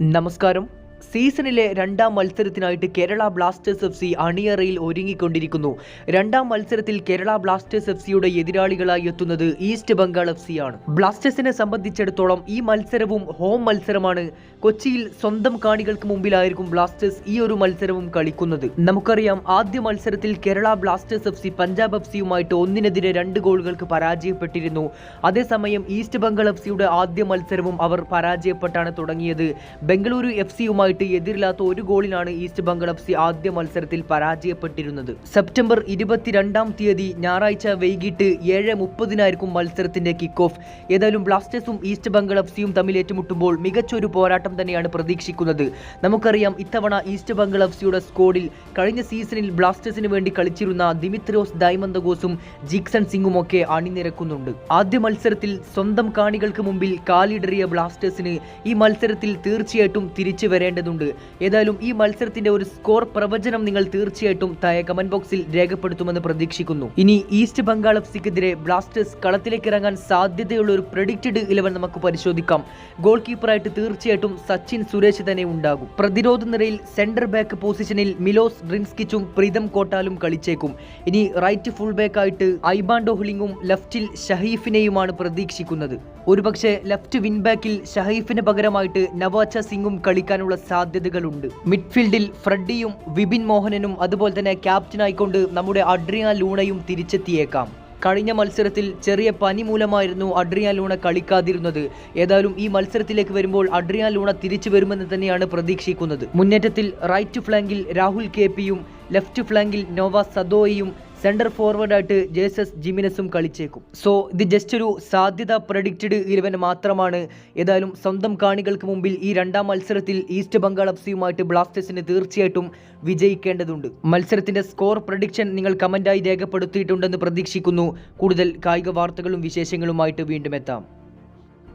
നമസ്കാരം. സീസണിലെ രണ്ടാം മത്സരത്തിനായിട്ട് കേരള ബ്ലാസ്റ്റേഴ്സ് എഫ് സി അണിയറയിൽ ഒരുങ്ങിക്കൊണ്ടിരിക്കുന്നു. രണ്ടാം മത്സരത്തിൽ കേരള ബ്ലാസ്റ്റേഴ്സ് എഫ് സിയുടെ എതിരാളികളായി എത്തുന്നത് ഈസ്റ്റ് ബംഗാൾ എഫ് സി ആണ്. ബ്ലാസ്റ്റേഴ്സിനെ സംബന്ധിച്ചിടത്തോളം ഈ മത്സരവും ഹോം മത്സരമാണ്. കൊച്ചിയിൽ സ്വന്തം കാണികൾക്ക് മുമ്പിലായിരിക്കും ബ്ലാസ്റ്റേഴ്സ് ഈ ഒരു മത്സരവും കളിക്കുന്നത്. നമുക്കറിയാം ആദ്യ മത്സരത്തിൽ Kerala Blasters F C Punjab F സിയുമായിട്ട് ഒന്നിനെതിരെ രണ്ട് ഗോളുകൾക്ക് പരാജയപ്പെട്ടിരുന്നു. അതേസമയം ഈസ്റ്റ് ബംഗാൾ എഫ് സിയുടെ ആദ്യ മത്സരവും അവർ പരാജയപ്പെട്ടാണ് തുടങ്ങിയത്. ബംഗളൂരു എഫ് സിയുമായിട്ട് എതിരില്ലാത്ത ഒരു ഗോളിനാണ് ഈസ്റ്റ് ബംഗാൾ എഫ് സി ആദ്യ മത്സരത്തിൽ പരാജയപ്പെട്ടിരുന്നത്. സെപ്റ്റംബർ ഇരുപത്തിരണ്ടാം തീയതി ഞായറാഴ്ച വൈകിട്ട് ഏഴ് മുപ്പതിനായിരിക്കും മത്സരത്തിന്റെ കിക്ക് ഓഫ് ഏതായാലും ബ്ലാസ്റ്റേഴ്സും ഈസ്റ്റ് ബംഗാൾ എഫ് സിയും തമ്മിൽ ഏറ്റുമുട്ടുമ്പോൾ മികച്ചൊരു പോരാട്ടം തന്നെയാണ് പ്രതീക്ഷിക്കുന്നത്. നമുക്കറിയാം ഇത്തവണ ഈസ്റ്റ് ബംഗാൾ എഫ് സിയുടെ സ്കോഡിൽ കഴിഞ്ഞ സീസണിൽ ബ്ലാസ്റ്റേഴ്സിന് വേണ്ടി കളിച്ചിരുന്ന ദിമിത്രോസ് ഡൈമന്തഗോസും ജിക്സൺ സിംഗും ഒക്കെ അണിനിരക്കുന്നുണ്ട്. ആദ്യ മത്സരത്തിൽ സ്വന്തം കാണികൾക്ക് മുമ്പിൽ കാലിടറിയ ബ്ലാസ്റ്റേഴ്സിന് ഈ മത്സരത്തിൽ തീർച്ചയായിട്ടും തിരിച്ചു വരേണ്ടതുണ്ട് ഏതായാലും ഈ മത്സരത്തിന്റെ ഒരു സ്കോർ പ്രവചനം നിങ്ങൾ തീർച്ചയായിട്ടും താഴെ കമന്റ് ബോക്സിൽ രേഖപ്പെടുത്തുമെന്ന് പ്രതീക്ഷിക്കുന്നു. ഇനി ഈസ്റ്റ് ബംഗാൾ എഫ് സിക്കെതിരെ ബ്ലാസ്റ്റേഴ്സ് കളത്തിലേക്ക് ഇറങ്ങാൻ സാധ്യതയുള്ള ഒരു പ്രഡിക്റ്റഡ് ഇലവൻ നമുക്ക് പരിശോധിക്കാം. ഗോൾ കീപ്പറായിട്ട് തീർച്ചയായിട്ടും സച്ചിൻ സുരേഷ് തന്നെ ഉണ്ടാകും. പ്രതിരോധ നിരയിൽ സെന്റർ ബാക്ക് പൊസിഷനിൽ മിലോസ് ഡ്രിൻസ്കിച്ചും പ്രീതം കോട്ടാലും കളിച്ചേക്കും. ഇനി റൈറ്റ് ഫുൾ ബാക്ക് ആയിട്ട് ഐബാൻഡോ ഹുലിംഗും ലെഫ്റ്റിൽ ഷഹീഫിനെയുമാണ് പ്രതീക്ഷിക്കുന്നത്. ഒരുപക്ഷെ ലെഫ്റ്റ് വിൻ ബാക്കിൽ ഷഹീഫിന് പകരമായിട്ട് നവാച്ച സിംഗും കളിക്കാനുള്ള സാധ്യതകളുണ്ട്. മിഡ്ഫീൽഡിൽ ഫ്രെഡിയും വിപിൻ മോഹനനും അതുപോലെ തന്നെ ക്യാപ്റ്റൻ ആയിക്കൊണ്ട് നമ്മുടെ അഡ്രിയ ലൂണയും തിരിച്ചെത്തിയേക്കാം. കഴിഞ്ഞ മത്സരത്തിൽ ചെറിയ പനി മൂലമായിരുന്നു അഡ്രിയാൻ ലൂണ കളിക്കാതിരുന്നത്. ഏതായാലും ഈ മത്സരത്തിലേക്ക് വരുമ്പോൾ അഡ്രിയാൻ ലൂണ തിരിച്ചു വരുമെന്ന് തന്നെയാണ് പ്രതീക്ഷിക്കുന്നത്. മുന്നേറ്റത്തിൽ റൈറ്റ് ഫ്ലാങ്കിൽ രാഹുൽ കെ പിയും ലെഫ്റ്റ് ഫ്ലാങ്കിൽ നോവ സദോയും സെന്റർ ഫോർവേഡായിട്ട് ജേസസ് ജിമിനസും കളിച്ചേക്കും. സോ ഇത് ജസ്റ്റ് ഒരു സാധ്യത പ്രഡിക്റ്റഡ് ഇലവൻ മാത്രമാണ്. ഏതായാലും സ്വന്തം കാണികൾക്ക് മുമ്പിൽ ഈ രണ്ടാം മത്സരത്തിൽ ഈസ്റ്റ് ബംഗാൾ എഫ് സിയുമായിട്ട് ബ്ലാസ്റ്റേഴ്സിന് തീർച്ചയായിട്ടും വിജയിക്കേണ്ടതുണ്ട്. മത്സരത്തിന്റെ സ്കോർ പ്രഡിക്ഷൻ നിങ്ങൾ കമന്റായി രേഖപ്പെടുത്തിയിട്ടുണ്ടെന്ന് പ്രതീക്ഷിക്കുന്നു. കൂടുതൽ കായിക വാർത്തകളും വിശേഷങ്ങളുമായിട്ട് വീണ്ടും എത്താം.